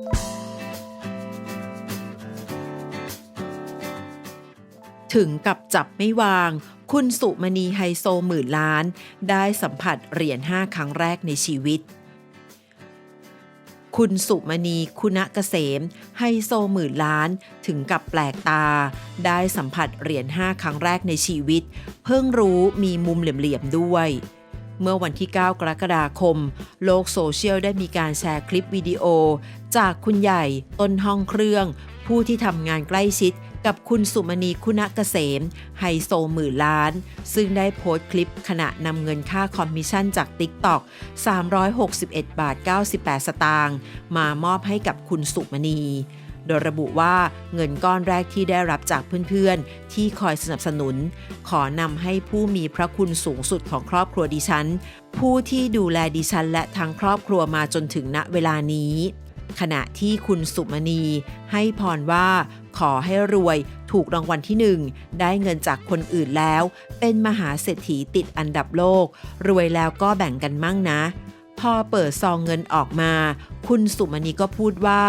ถึงกับจับไม่วาง คุณสุมณีไฮโซหมื่นล้าน ได้สัมผัสเหรียญ5ครั้งแรกในชีวิต คุณสุมณีคุณะเกษมไฮโซหมื่นล้าน ถึงกับแปลกตา ได้สัมผัสเหรียญ5ครั้งแรกในชีวิต เพิ่งรู้มีมุมเหลี่ยมๆด้วย เมื่อวันที่ 9 กรกฎาคม โลกโซเชียลได้มีการแชร์คลิปวิดีโอ จากคุณใหญ่ต้นห้องเครื่อง ผู้ที่ทำงานใกล้ชิดกับคุณสุมณีคุณะเกษมไฮโซหมื่นล้าน ซึ่งได้โพสต์คลิปขณะนำเงินค่าคอมมิชชั่นจาก TikTok 361 บาท 98 สตางค์มามอบให้กับคุณสุมณี โดยระบุว่าเงินก้อนแรกที่ได้รับจากเพื่อนๆ ที่คอยสนับสนุน ขอนำให้ผู้มีพระคุณสูงสุดของครอบครัวดิฉัน ผู้ที่ดูแลดิฉันและทั้งครอบครัวมาจนถึงณเวลานี้ ขณะที่คุณสุมณี ให้พรว่า ขอให้รวยถูกรางวัลที่หนึ่งได้เงินจากคนอื่นแล้ว เป็นมหาเศรษฐีติดอันดับโลก รวยแล้วก็แบ่งกันมั่งนะ พอเปิดซองเงินออกมา คุณสุมณีก็พูดว่า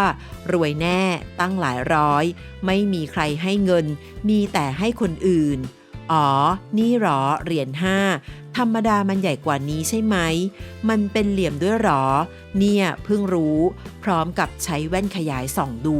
รวยแน่ตั้งหลายร้อย ไม่มีใครให้เงิน มีแต่ให้คนอื่น อ๋อ นี่หรอเหรียญห้าธรรมดามันใหญ่กว่านี้ใช่ไหม มันเป็นเหลี่ยมด้วยหรอ เนี่ยเพิ่งรู้ พร้อมกับใช้แว่นขยายส่องดู